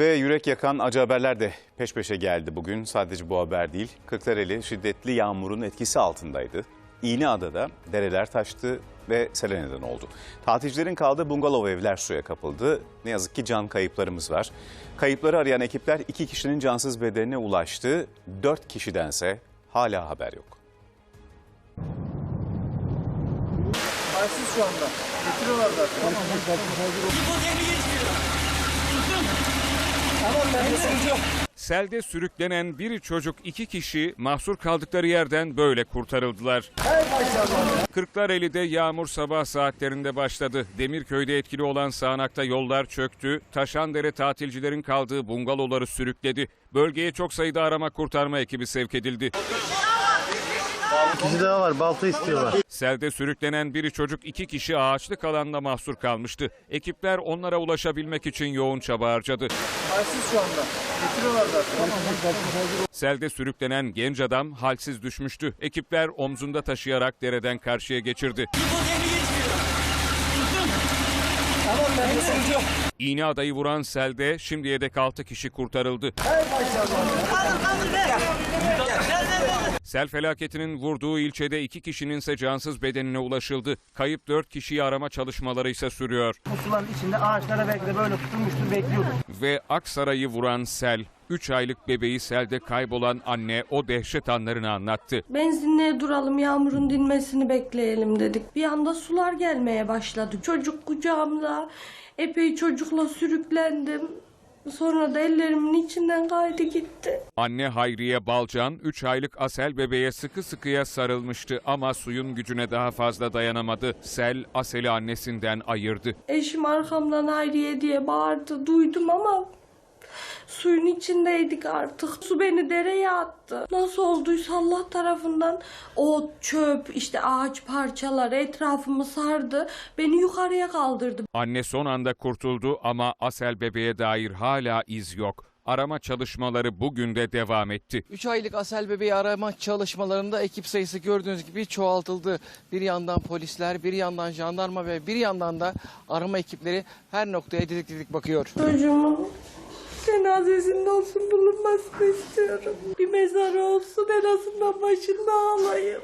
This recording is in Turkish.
Ve yürek yakan acı haberler de peş peşe geldi bugün. Sadece bu haber değil. Kırklareli şiddetli yağmurun etkisi altındaydı. İğneada'da dereler taştı ve sele neden oldu. Tatilcilerin kaldığı bungalov evler suya kapıldı. Ne yazık ki can kayıplarımız var. Kayıpları arayan ekipler iki kişinin cansız bedenine ulaştı. Dört kişidense hala haber yok. Halsiz şu anda. Getiriyorlar zaten. Tamam. Tamam ben de sıkıntı Selde sürüklenen bir çocuk iki kişi mahsur kaldıkları yerden böyle kurtarıldılar. Kırklareli'de yağmur sabah saatlerinde başladı. Demirköy'de etkili olan sağanakta yollar çöktü. Taşandere tatilcilerin kaldığı bungalovları sürükledi. Bölgeye çok sayıda arama kurtarma ekibi sevk edildi. Bizi daha var. Balta istiyorlar. Selde sürüklenen biri çocuk iki kişi ağaçlık alanda mahsur kalmıştı. Ekipler onlara ulaşabilmek için yoğun çaba harcadı. Halsiz şu anda. Getiriyorlar. Selde sürüklenen genç adam halsiz düşmüştü. Ekipler omzunda taşıyarak dereden karşıya geçirdi. İğne adayı vuran selde şimdiye dek 6 kişi kurtarıldı. Sel felaketinin vurduğu ilçede iki kişinin ise cansız bedenine ulaşıldı. Kayıp 4 kişiyi arama çalışmaları ise sürüyor. Bu suların içinde ağaçlara belki de böyle tutulmuştur bekliyordur. Ve Aksaray'ı vuran sel, 3 aylık bebeği selde kaybolan anne o dehşet anlarını anlattı. Benzinliğe duralım yağmurun dinmesini bekleyelim dedik. Bir anda sular gelmeye başladı. Çocuk kucağımda epey çocukla sürüklendim. Sonra da ellerimin içinden kaydı gitti. Anne Hayriye Balcan 3 aylık Asel bebeğe sıkı sıkıya sarılmıştı ama suyun gücüne daha fazla dayanamadı. Sel Asel'i annesinden ayırdı. Eşim arkamdan Hayriye diye bağırdı. Duydum ama suyun içindeydik artık. Su beni dereye attı. Nasıl olduysa Allah tarafından o çöp işte ağaç parçaları etrafımı sardı. Beni yukarıya kaldırdı. Anne son anda kurtuldu ama Asel bebeğe dair hala iz yok. Arama çalışmaları bugün de devam etti. 3 aylık Asel bebeği arama çalışmalarında ekip sayısı gördüğünüz gibi çoğaltıldı. Bir yandan polisler, bir yandan jandarma ve bir yandan da arama ekipleri her noktaya didik didik bakıyor. Çocuğumun cenazesinde olsun bulunmasını istiyorum. Bir mezarı olsun en azından başında ağlayayım.